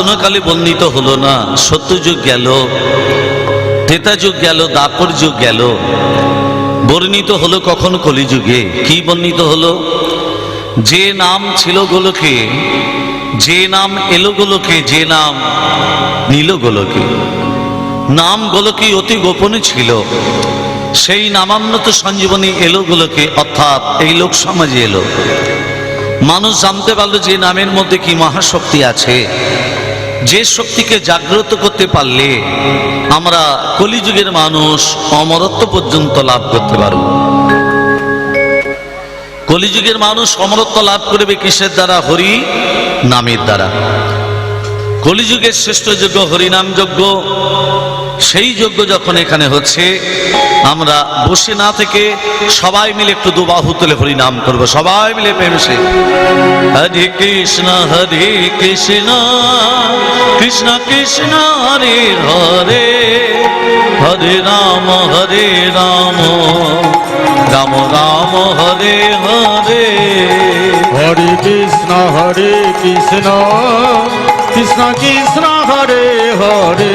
কোনকালে বর্ণিত হলো না সত্যযুগ গেল, ত্রেতা যুগ গেল দাপর যুগ গেল। বর্ণিত হলো কখন কলিযুগে, কি বর্ণিত হলো? যে নাম ছিল গোলকে, যে নাম এলো গোলকে, যে নাম নিল গোলকে। নাম গোলকে অতি গোপনে ছিল। সেই নামান্নত সঞ্জীবনী এলো গোলকে, অর্থাৎ এই লোক সমাজে এলো। মানুষ জানতে পারল যে নামের মধ্যে কি মহাশক্তি আছে। যে শক্তিকে জাগ্রত করতে পারলে আমরা কলিযুগের মানুষ অমরত্ব পর্যন্ত লাভ করতে পারব। কলিযুগের মানুষ অমরত্ব লাভ করবে কিসের দ্বারা? হরি নামের দ্বারা। কলিযুগের শ্রেষ্ঠ যজ্ঞ হরিনাম যজ্ঞ সেই যজ্ঞ যখন এখানে হচ্ছে, আমরা বসে না থেকে সবাই মিলে একটু দুবাহু তুলে হরি নাম করব, সবাই মিলে প্রেমসে হরে কৃষ্ণ হরে কৃষ্ণ কৃষ্ণ কৃষ্ণ, হরে হরে হরে রাম হরে রাম রাম রাম, হরে হরে। হরে কৃষ্ণ হরে কৃষ্ণ কৃষ্ণ কৃষ্ণ, হরে হরে।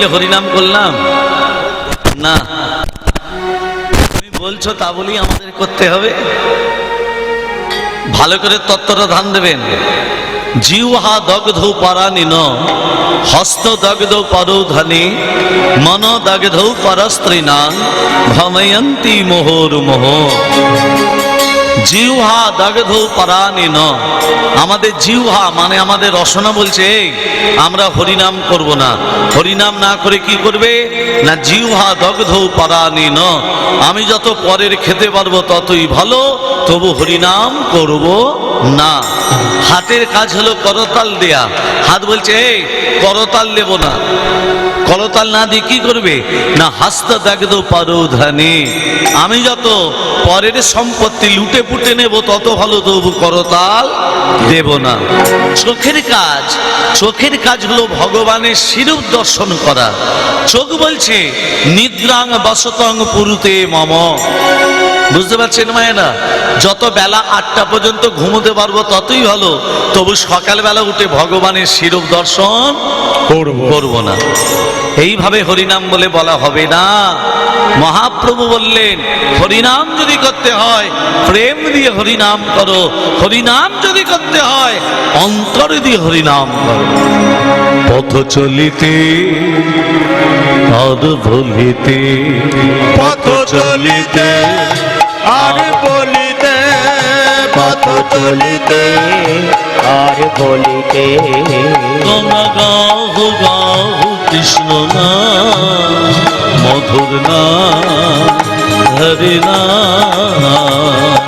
মিলে হরিনাম করলাম? না। তুমি বলছো তা বলি আমাদের করতে হবে। ভালো করে তত্ত্বটা ধান দেবেন। জিহ্বা দগ্ধ পরানিন, হস্ত দগ্ধ পরৌধনে, মন দগ্ধ পরস্ত্রীনা ভময়ন্তী মোহর মোহ জিহ্বা দগ্ধ পরানিন আমাদের জিহ্বা মানে আমাদের রসনা বলছে "এই, আমরা হরিনাম করব না। হরিনাম না করে কি করবে? না জিহ্বা দগ্ধ পরানিন আমি যত পরের খেতে পারব ততই ভালো তবু হরিনাম করব না। হাতের কাজ হলো করতাল দেয়া। হাত বলছে এই করতাল দেব না। করতাল না দিয়ে কি করবে? না হাস্ত দাগদ পারোধানে আমি যত পরের সম্পত্তি লুটে পুটে নেব তত ভালো তবু করতাল দেব না। চোখের কাজ চোখের কাজ হলো ভগবানের শিরূপ দর্শন করা। চোখ বলছে নিদ্রাং বসতং পুরুতে মম। বুঝতে পারছেন মায়েরা? যত বেলা আটটা পর্যন্ত ঘুমোতে পারব ততই ভালো। তবু সকালবেলা উঠে ভগবানের শিরূপ দর্শন করব। করব না। এইভাবে হরিনাম বলে বলা হবে না। মহাপ্রভু বললেন হরিনাম যদি করতে হয় প্রেম দিয়ে হরিনাম করো। হরিনাম যদি করতে হয় অন্তর দিয়ে হরিনাম করো। পথ চলিতে আর ভুলিতে পথ চলিতে আর বলিতে পথ চলিতে আর বলিতে। তোমরা গাহু গাহু কৃষ্ণ না মধুর না হরে না।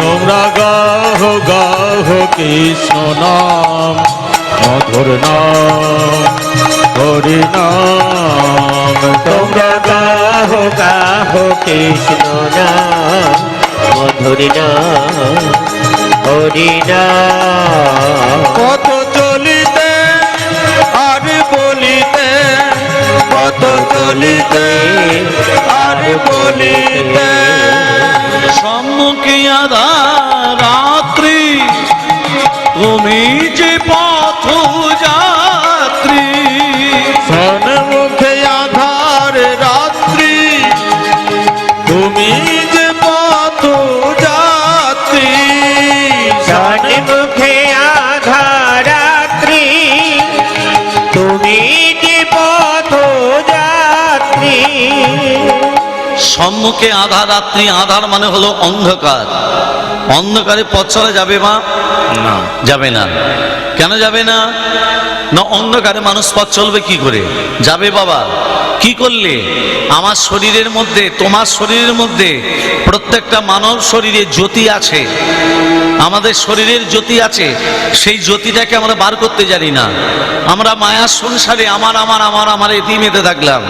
তোমরা গাহ গাহ কৃষ্ণ নাম মধুর নাম হরি নাম। তোমরা গাহ গাহ কৃষ্ণ নাম মধুর নাম হরি নাম। পথ চলিতে বলিতে পথ চলিতে আর বলিতে। সম্মুখে আধা সম্মুখে আধা রাত্রি আধার মানে হলো অন্ধকার। অন্ধকারে পথ চলা যাবে মা? না। যাবে না। কেন যাবে না? না অন্ধকারে মানুষ পথ চলবে কি করে? যাবে বাবা। কি করলে? আমার শরীরের মধ্যে তোমার শরীরের মধ্যে প্রত্যেকটা মানব শরীরে জ্যোতি আছে। আমাদের শরীরের জ্যোতি আছে, সেই জ্যোতিটাকে আমরা বার করতে জানি না। আমরা মায়ার সংসারে আমার আমার আমার আমার এটি মেতে থাকলাম।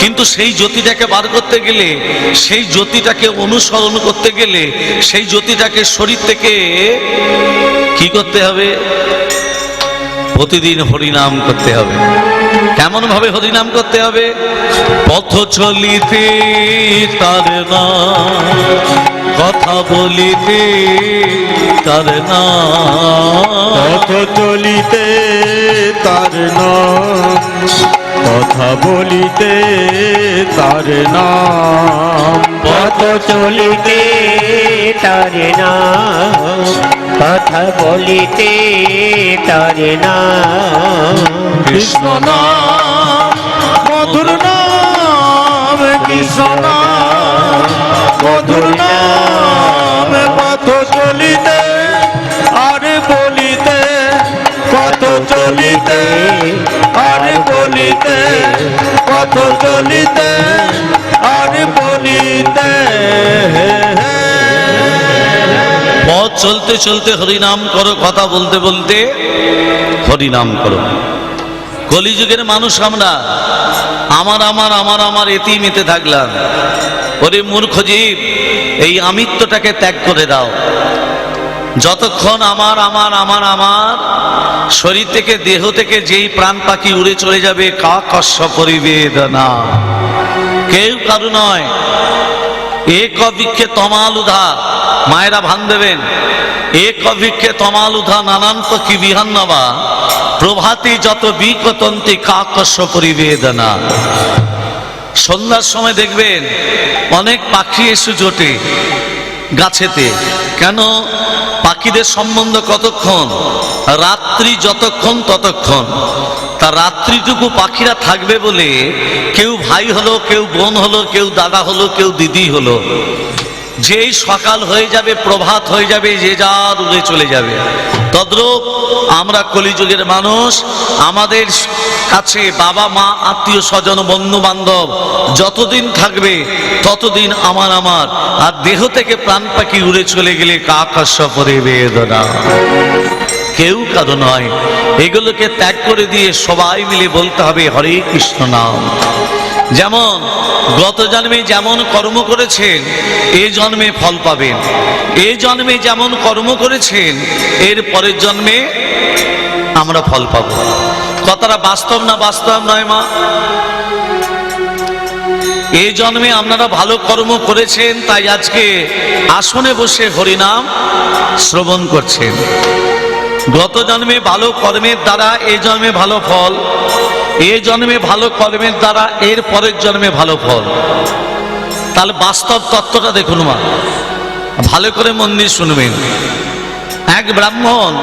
কিন্তু সেই জ্যোতিটাকে বার করতে গেলে, সেই জ্যোতিটাকে অনুসরণ করতে গেলে, সেই জ্যোতিটাকে শরীর থেকে কি করতে হবে? প্রতিদিন হরিনাম করতে হবে। কেমন ভাবে হরিনাম করতে হবে? পথ চলিতে তার না, কথা বলিতে তার না। পথ চলিতে তার নাম কথা বলিতে তার নাম। পথ চলিতে তার নাম। কথা বলিতে তার নাম। কৃষ্ণ নাম মধুর নাম কৃষ্ণ নাম। মধুর নাম পথ চলিতে আর বলিতে পথ চলিতে বলিতে পথ চলিতে আর বলিতে পথ চলতে চলতে হরিনাম করো, কথা বলতে বলতে হরিনাম করো। কলিযুগের মানুষ আমরা, আমার আমার আমার আমার এতেই মেতে থাকলাম। ওরে মূর্খ জীব, এই আমিত্বটাকে ত্যাগ করে দাও। যতক্ষণ আমার আমার আমার আমার শরীর থেকে, দেহ থেকে যেই প্রাণ পাখি উড়ে চলে যাবে কা কষ্ট পরিবেদনা। কেউ কারু নয়। এক অভিক্ষে তমাল উধা, মায়েরা ভান দেবেন। এক অভিক্ষে তমাল উধা, নানান পক্ষী বিহান্নবা প্রভাতি যত বিকতন্তি কাকস্য পরিবেদনা। সন্ধ্যার সময় দেখবেন, অনেক পাখি এসে জোটে। গাছেতে। কেন? পাখিদের সম্বন্ধ কতক্ষণ? রাত্রি যতক্ষণ ততক্ষণ। তা রাত্রিটুকু পাখিরা থাকবে বলে কেউ ভাই হলো, কেউ বোন হলো, কেউ দাদা হলো, কেউ দিদি হলো। যেই সকাল হয়ে যাবে, প্রভাত হয়ে যাবে, যে যার উড়ে চলে যাবে। তদ্রূপ আমরা কলিযুগের মানুষ, আমাদের কাছে বাবা, মা, আত্মীয়, স্বজন বন্ধু বান্ধব যতদিন থাকবে, ততদিন আমার আমার। আর দেহ থেকে প্রাণ পাখি উড়ে চলে গেলে কাকাশ পরিবেদনা কেউ কারও নয়। এগুলোকে ত্যাগ করে দিয়ে সবাই মিলে বলতে হবে, হরে কৃষ্ণ নাম। যেমন গত জন্মে যেমন কর্ম করেছেন, এ জন্মে ফল পাবেন। এ জন্মে যেমন কর্ম করেছেন, এর পরের জন্মে আমরা ফল পাব। কথাটা বাস্তব না বাস্তব নয়, মা? এই জন্মে আপনারা ভালো কর্ম করেছেন, তাই আজকে আসনে বসে হরিনাম শ্রবণ করছেন। গত জন্মে ভালো কর্মের দ্বারা এই জন্মে ভালো ফল এ জন্মে ভালো কর্মের দ্বারা, এর পরের জন্মে ভালো ফল। তাহলে বাস্তব তত্ত্বটা দেখুন মা। ভালো করে মন্দির শুনবেন। এক ব্রাহ্মণ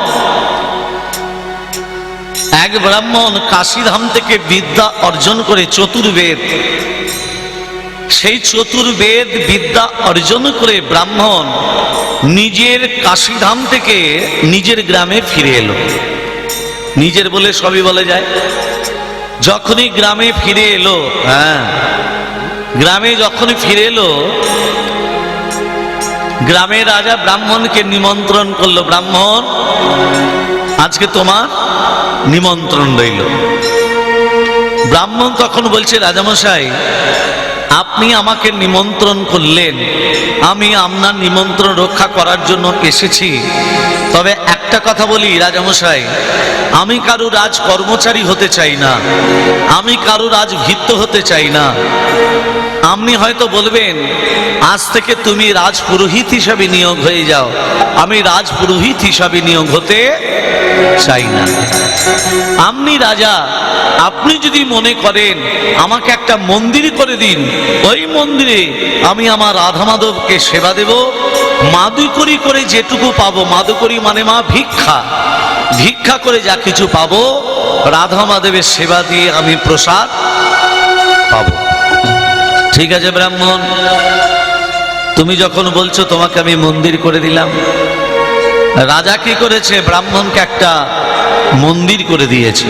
এক ব্রাহ্মণ কাশীধাম থেকে বিদ্যা অর্জন করে চতুর্বেদ। সেই চতুর্বেদ বিদ্যা অর্জন করে ব্রাহ্মণ নিজের কাশীধাম থেকে নিজের গ্রামে ফিরে এলো। নিজের বলে সবই বলে যায়। যখনই গ্রামে ফিরে এলো হ্যাঁ গ্রামে যখনই ফিরে এলো, গ্রামের রাজা ব্রাহ্মণকে নিমন্ত্রণ করল। ব্রাহ্মণ, আজকে তোমার নিমন্ত্রণ রইল। ব্রাহ্মণ তখন বলছে, রাজামশাই আপনি আমাকে নিমন্ত্রণ করলেন। আমি আপনার নিমন্ত্রণ রক্ষা করার জন্য এসেছি। তবে একটা কথা বলি, রাজামশাই, আমি কারু রাজ কর্মচারী হতে চাই না। আমি কারু রাজ ভিত্ত হতে চাই না। আপনি হয়তো বলবেন, আজ থেকে তুমি রাজ পুরোহিত হিসাবে নিয়োগ হয়ে যাও। আমি রাজ পুরোহিত হিসাবে নিয়োগ হতে চাই না। আপনি রাজা, আপনি যদি মনে করেন, আমাকে একটা মন্দির করে দিন ওই মন্দিরে আমি আমার রাধা মাধবকে সেবা দেব। মাদুকরি করে যেটুকু পাবো, মাদুকরি মানে মা ভিক্ষা। ভিক্ষা করে যা কিছু পাবো, রাধা মাধবের সেবা দিয়ে আমি প্রসাদ পাবো। ঠিক আছে ব্রাহ্মণ, তুমি যখন বলছো তোমাকে আমি মন্দির করে দিলাম, রাজা কি করেছে? ব্রাহ্মণকে একটা মন্দির করে দিয়েছে।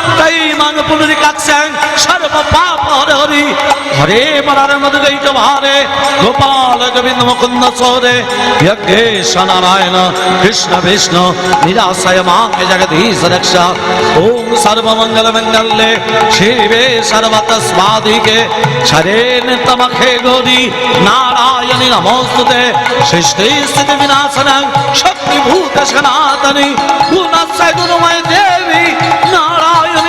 সম্ভব তৈ মাং পুনরিকাক্ষং সর্ব পাপ হরে হরি। হরে মরার মধুগৈত ভারে গোপাল গোবিন্দ মুকুন্দ সৌরে। যজ্ঞেশ নারায়ণ, কৃষ্ণ বিষ্ণু, নিরাশয় মাকে জগদীশ রক্ষা। ওম সর্বমঙ্গল মঙ্গলে। শিবে সর্বত স্বাদিকে শরেণ তমখে গৌরী। সৃষ্টি স্থিতি বিনাশনং। শক্তিভূত সনাতনী। দেবী।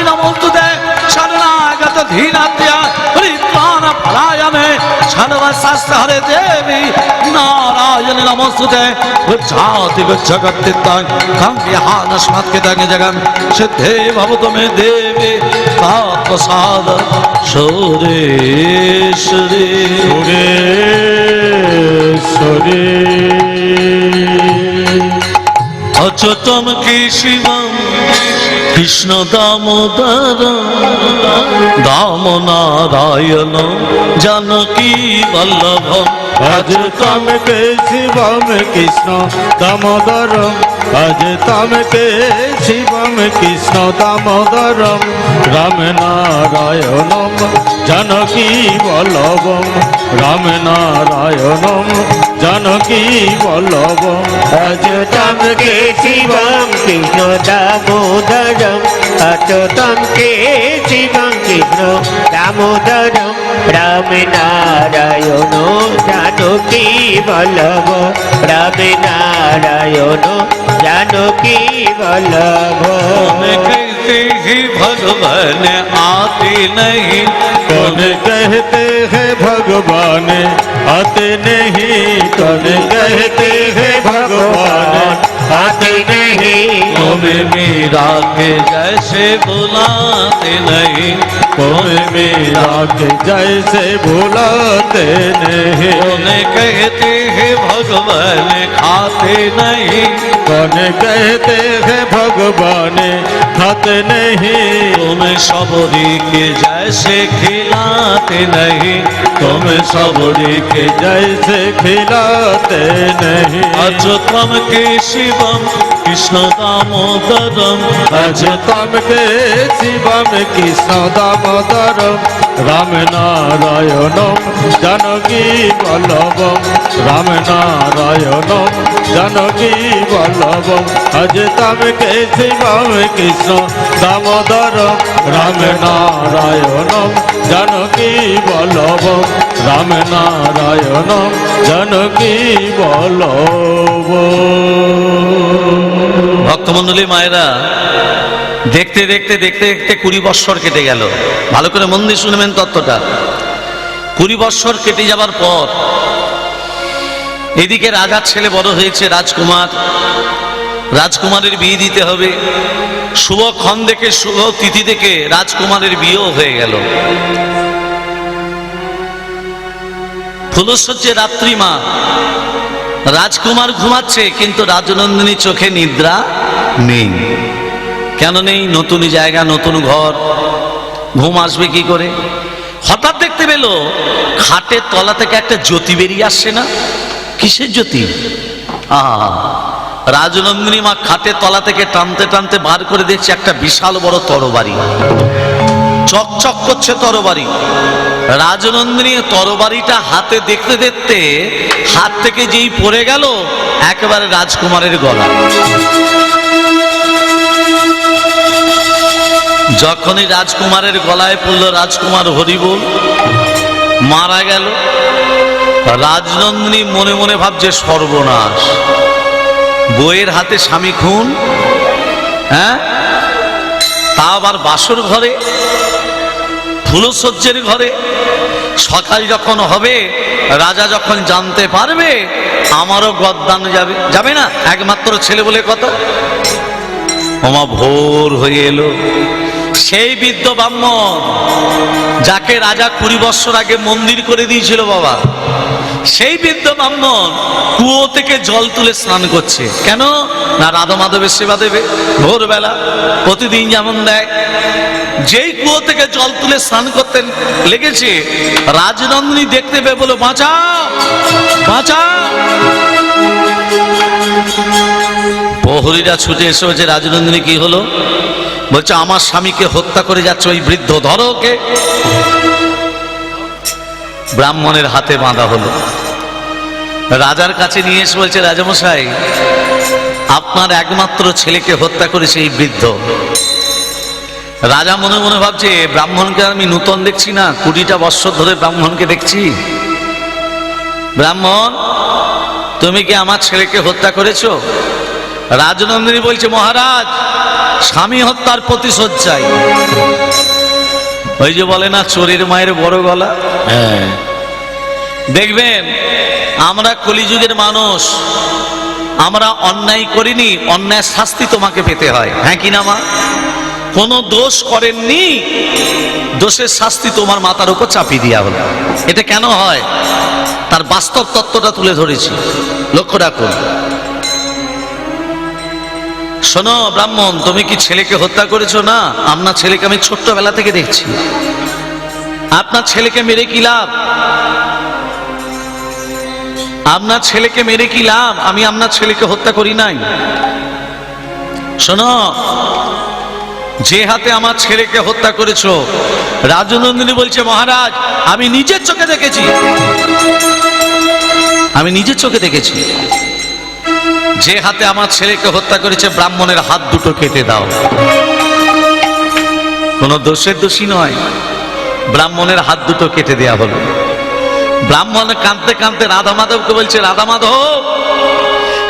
নমস্তুতে শরণাগত ধীরাত্য়া পরিত্রাণ পরায়ণে সর্বশাস্ত্র দেবী নারায়ণী নমস্তুতে। গুচ্ছাতি গুচ্ছকর্তিত্বং কং বিহান স্মাৎকিতং জগম সিদ্ধে ভবতু মে দেবী তাৎপ্রসাদ সুরেশ্বরী। অচতম কি শিবম? কৃষ্ণ দামোদর দাম নারায়ণ জানকী বল্লভ। আজ তমকে শিবম কৃষ্ণ দামোদরম। আজ তমকে শিবম কৃষ্ণ দামোদরম। রাম নারায়ণম, জানকী বল্লভম। রাম নারায়ণম, জানকী বল্লভম। অচ্যুতম কে শিবম কৃষ্ণ দামোদরম। অচ্যুতম কে শিবম কৃষ্ণ দামোদরম। রাম নারায়ণ জানকী বল্লভ রাম নারায়ণ জানকী বল্লভ कहते ही भगवान आते नहीं कौन कहते हैं भगवान आते नहीं कौन कहते हैं भगवान आते नहीं तुम्हें मेरा के जैसे बुलाते नहीं? कौन मेरा के जैसे बुलाते नहीं? उन्हें कहते हैं भगवान खाते नहीं कौन कहते हैं भगवान खाते नहीं तुम सबरी के जैसे खिलाते नहीं तुम सबरी के जैसे खिलाते नहीं अच्युतम के शिवम कृष्ण दामोदरम अज तम के शिवम कृष्ण दामोदरम राम नारायणम जानकी वल्लभम राम नारायणम জানকী বল্লভ, আজ তবে কেশিবম কৃষ্ণ? দামোদর রাম নারায়ণম জানকী বল্লভ, রাম নারায়ণম জানকী বল্লভ। ভক্তমণ্ডলী মায়েরা, দেখতে দেখতে দেখতে দেখতে কুড়ি বৎসর কেটে গেল। ভালো করে মন্দির শুনবেন তত্ত্বটা। কুড়ি বৎসর কেটে যাবার পর এদিকে রাজার ছেলে বড় হয়েছে রাজকুমার। রাজকুমারের বিয়ে দিতে হবে। শুভক্ষণ দেখে শুভ তিথি দেখে রাজকুমারের বিয়েও হয়ে গেল। ফুলসজ্জে রাত্রি মা। রাজকুমার ঘুমাচ্ছে, কিন্তু রাজনন্দিনী চোখে নিদ্রা নেই। কেন নেই? নতুন জায়গা, নতুন ঘর। ঘুম আসবে কি করে? হঠাৎ দেখতে পেল, খাটের তলা থেকে একটা জ্যোতি বেরিয়ে আসছে না? কিসের জ্যোতি? রাজনন্দিনী মা খাটের তলা থেকে টানতে টানতে বার করে দেখছে একটা বিশাল বড় তরবারি। চকচক করছে তরবারি। রাজনন্দিনী তরবারিটা হাতে দেখতে দেখতে হাত থেকে যেই পড়ে গেল, একেবারে রাজকুমারের গলা। যখনই রাজকুমারের গলায় পড়ল রাজকুমার হরিবোল, মারা গেল। রাজনন্দিনী মনে মনে ভাবছে সর্বনাশ। বইয়ের হাতে স্বামী খুন হ্যাঁ? তা আবার বাসর ঘরে, ফুলসজ্জের ঘরে। সকাল যখন হবে, রাজা যখন জানতে পারবে, আমারও গদ্দান যাবে। যাবে না? একমাত্র ছেলে বলে কত? ওমা ভোর হয়ে এলো। সেই বৃদ্ধ ব্রাহ্মণ, যাকে রাজা কুড়ি বৎসর আগে মন্দির করে দিয়েছিল বাবা। সেই বৃদ্ধ ব্রাহ্মণ কুয়ো থেকে জল তুলে স্নান করছে। কেন? না রাধা মাধবের সেবা দেবে ভোরবেলা, প্রতিদিন যেমন দেয়। যেই কুয়ো থেকে জল তুলে স্নান করতেন লেগেছে, রাজনন্দিনী দেখতে পেয়ে বলো বাঁচাও বাঁচাও। প্রহরীরা ছুটে এসে বলছে, রাজনন্দিনী, কি হলো? বলছে, আমার স্বামীকে হত্যা করে যাচ্ছে ওই বৃদ্ধ, ধরো ওকে। ব্রাহ্মণের হাতে বাঁধা হলো। রাজার কাছে নিয়ে এসে বলছে, রাজামশাই, আপনার একমাত্র ছেলেকে হত্যা করেছে এই বৃদ্ধ। রাজা মনে মনে ভাবছে, ব্রাহ্মণকে আমি নূতন দেখছি না, কুড়িটা বৎসর ধরে ব্রাহ্মণকে দেখছি। ব্রাহ্মণ, তুমি কি আমার ছেলেকে হত্যা করেছ? রাজনন্দিনী বলছে, মহারাজ, স্বামী হত্যার প্রতিশোধ চাই। ওই যে বলে না চোরের মায়ের বড় গলা? হ্যাঁ। দেখবেন আমরা কলিযুগের মানুষ আমরা অন্যায় করিনি অন্যায় শাস্তি তোমাকে পেতে হয়। হ্যাঁ কি না মা? কোনো দোষ করেননি দোষের শাস্তি তোমার মাথার উপর চাপিয়ে দেওয়া হলো। এটা কেন হয়? তার বাস্তব তত্ত্বটা তুলে ধরেছি। লক্ষ্য রাখুন। শোনো ব্রাহ্মণ, তুমি কি ছেলেকে হত্যা করেছ? না, আপনার ছেলেকে আমি ছোট্টবেলা থেকে দেখছি। আপনার ছেলেকে মেরে কি লাভ? আপনার ছেলেকে মেরে কি লাভ? আমি আপনার ছেলেকে হত্যা করি নাই। শোনো, যে হাতে আমার ছেলেকে হত্যা করেছ, রাজনন্দিনী বলছে, মহারাজ, আমি নিজের চোখে দেখেছি। আমি নিজের চোখে দেখেছি। যে হাতে আমার ছেলেকে হত্যা করেছে, ব্রাহ্মণের হাত দুটো কেটে দাও। কোনো দোষের দোষী নয়। ব্রাহ্মণের হাত দুটো কেটে দেয়া হলো। ব্রাহ্মণ কাঁদতে কাঁদতে রাধা মাধবকে বলছে, রাধা মাধব,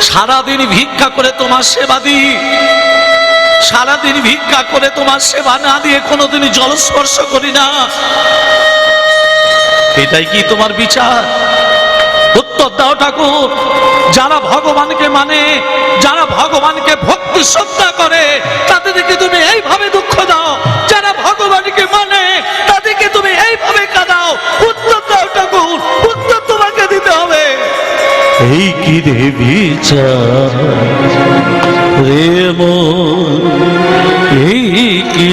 সারাদিন ভিক্ষা করে তোমার সেবা দিই। সারাদিন ভিক্ষা করে তোমার সেবা না দিয়ে কোনোদিনই জলস্পর্শ করি না। এটাই কি তোমার বিচার? উত্তর দাও ঠাকুর। যারা ভগবানকে মানে যারা ভগবানকে ভক্তি শ্রদ্ধা করে, তাদেরকে তুমি এইভাবে দুঃখ দাও। যারা ভগবানকে মানে তাদেরকে তুমি এইভাবে কাঁদাও। উত্তর দাও ঠাকুর, উত্তর তোমাকে দিতে হবে। এই কি রে বিচার? প্রেম এই কি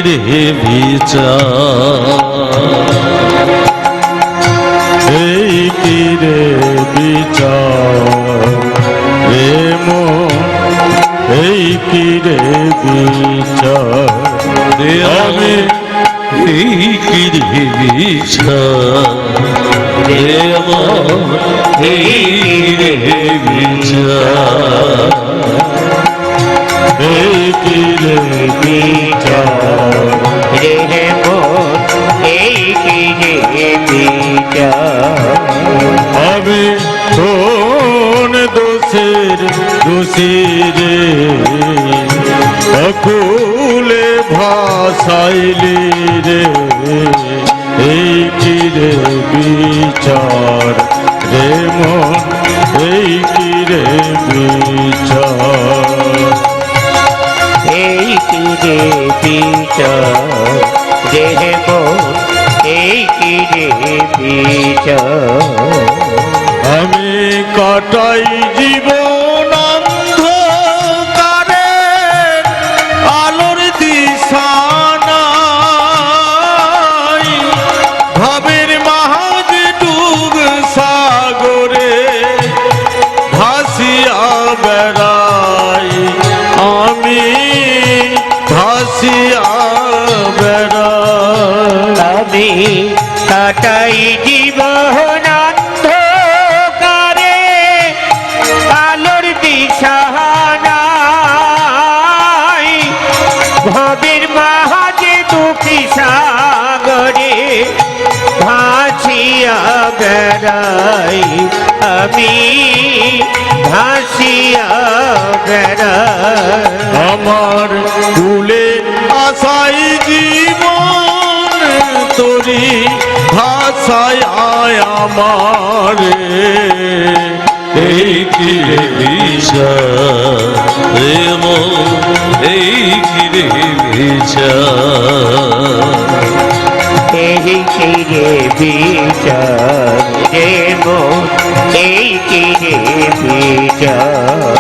বিচার? এই কি বিচার। প্রেম এই কি রে বিচার? আমি এই কি রে বিচার। প্রেম এই কি রে বিচার। এই কি রে বিচার। রে মোর এই কি রে বিচার আমি কোন দোষের দোষী রে? অকুলে ভাসাইলি রে। এই কি রে বিচার রে মন? এই কি রে বিচার? এই কি রে বিচার? রে কি বিচার আমি কটাই জীবন বেড়াই আমি ভাসিয়া বেড়াই। আমার কুলে আশাই জীবন, তোরি ভাষায় আয় আমার। এই কি রে প্রেম এই কি রে বিচার এই কি রে বিচার মন এই কি রে বিচার।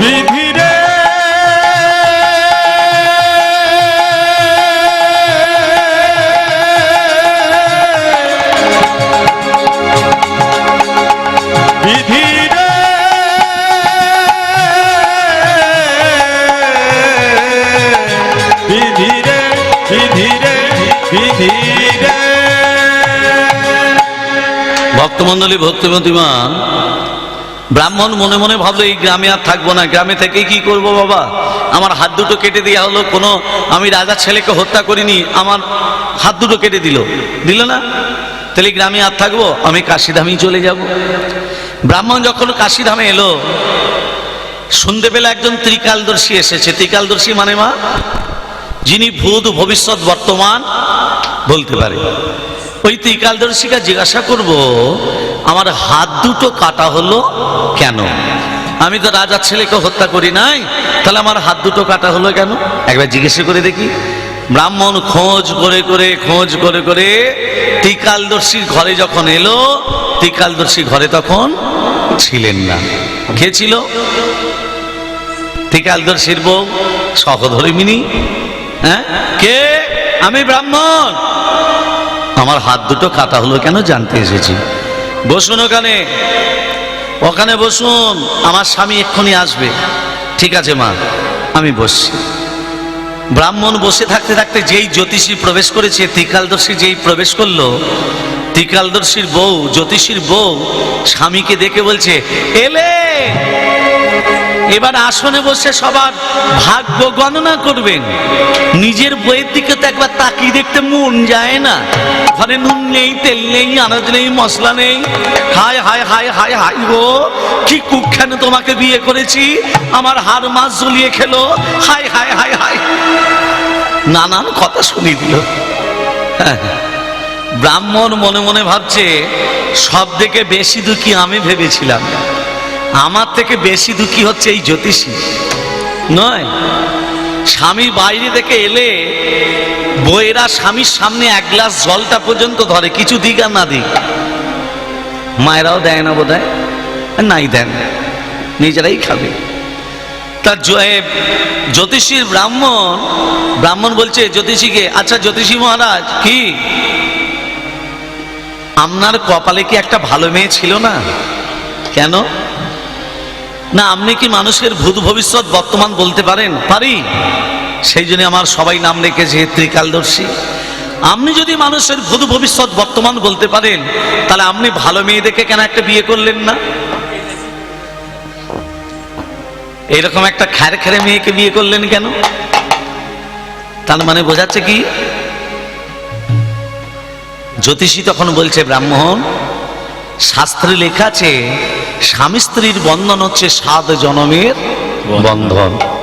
বিধি রে। বিধি ভক্তমন্ডলী ভক্তিমতিমা ব্রাহ্মণ মনে মনে ভাবলো, এই গ্রামে আর থাকব না। গ্রামে থেকে কি করব বাবা? আমার হাত দুটো কেটে দেওয়া হলো, কোনো আমি রাজার ছেলেকে হত্যা করিনি, আমার হাত দুটো কেটে দিল। দিল না? তাহলে গ্রামে আর থাকব? আমি কাশিধামেই চলে যাব। ব্রাহ্মণ যখন কাশিধামে এলো পেলে একজন ত্রিকালদর্শী এসেছে। ত্রিকালদর্শী মানে মা, যিনি ভূত ভবিষ্যৎ বর্তমান বলতে পারে। ওই ত্রিকালদর্শীকে জিজ্ঞাসা করব, আমার হাত দুটো কাটা হলো কেন? আমি তো রাজার ছেলেকে হত্যা করি নাই, তাহলে আমার হাত দুটো কাটা হলো কেন? একবার জিজ্ঞাসা করে দেখি। ব্রাহ্মণ খোঁজ করে করে, খোঁজ করে করে ত্রিকালদর্শীর ঘরে যখন এলো ত্রিকালদর্শী ঘরে তখন ছিলেন না। কে ছিল? ত্রিকালদর্শীর বউ সহধর্মিনী। হ্যাঁ? কে? আমি ব্রাহ্মণ। আমার হাত দুটো কাটা হলো, কেন জানতে এসেছি? বসুন ওখানে। ওখানে বসুন, আমার স্বামী এক্ষুনি আসবে। ঠিক আছে, মা, আমি বসছি। ব্রাহ্মণ বসে থাকতে থাকতে যেই জ্যোতিষী প্রবেশ করেছে, ত্রিকালদর্শী যেই প্রবেশ করল, ত্রিকালদর্শীর বউ, জ্যোতিষীর বউ, স্বামীকে দেখে বলছে, এলে! এবার আসনে বসে সবার ভাগ্য গণনা করবেন। নিজের বইয়ের দিকে তো একবার তাকিয়ে দেখতে মন যায় না। ঘরে নুন নেই, তেল নেই, আনাজ নেই, মশলা নেই। হায় হায় হায় হায় হায় গো, কি কুক্ষানে তোমাকে বিয়ে করেছি। আমার হার মাছ জ্বলিয়ে খেলো। হায় হায় হায় হায়। নানান কথা শুনিয়ে দিল। হ্যাঁ ব্রাহ্মণ মনে মনে ভাবছে, সব থেকে বেশি দুঃখী আমি ভেবেছিলাম। আমার থেকে বেশি দুঃখী হচ্ছে এই জ্যোতিষী। নয়, স্বামী বাইরে থেকে এলে বইয়েরা স্বামীর সামনে এক গ্লাস জলটা পর্যন্ত ধরে, কিছু দিক আর না দিক। মায়েরাও দেয় না বোধ নাই দেন। নিজেরাই খাবে। তার জ্যোতিষীর ব্রাহ্মণ ব্রাহ্মণ বলছে জ্যোতিষীকে আচ্ছা জ্যোতিষী মহারাজ, কি? আপনার কপালে কি একটা ভালো মেয়ে ছিল না? কেন? না, আপনি কি মানুষের ভূত ভবিষ্যৎ বর্তমান বলতে পারেন? পারি। সেই জন্য আমার সবাই নাম রেখেছে ত্রিকালদর্শী। আপনি যদি মানুষের ভূত ভবিষ্যৎ বর্তমান বলতে পারেন, তাহলে আপনি ভালো মেয়ে দেখে কেন একটা বিয়ে করলেন না? এরকম একটা খ্যার খ্যারে মেয়েকে বিয়ে করলেন কেন? তার মানে বোঝাচ্ছে কি? জ্যোতিষী তখন বলছে, ব্রাহ্মণ, শাস্ত্রে লেখা আছে স্বামী স্ত্রীর বন্ধন হচ্ছে সাত জনমের বন্ধন।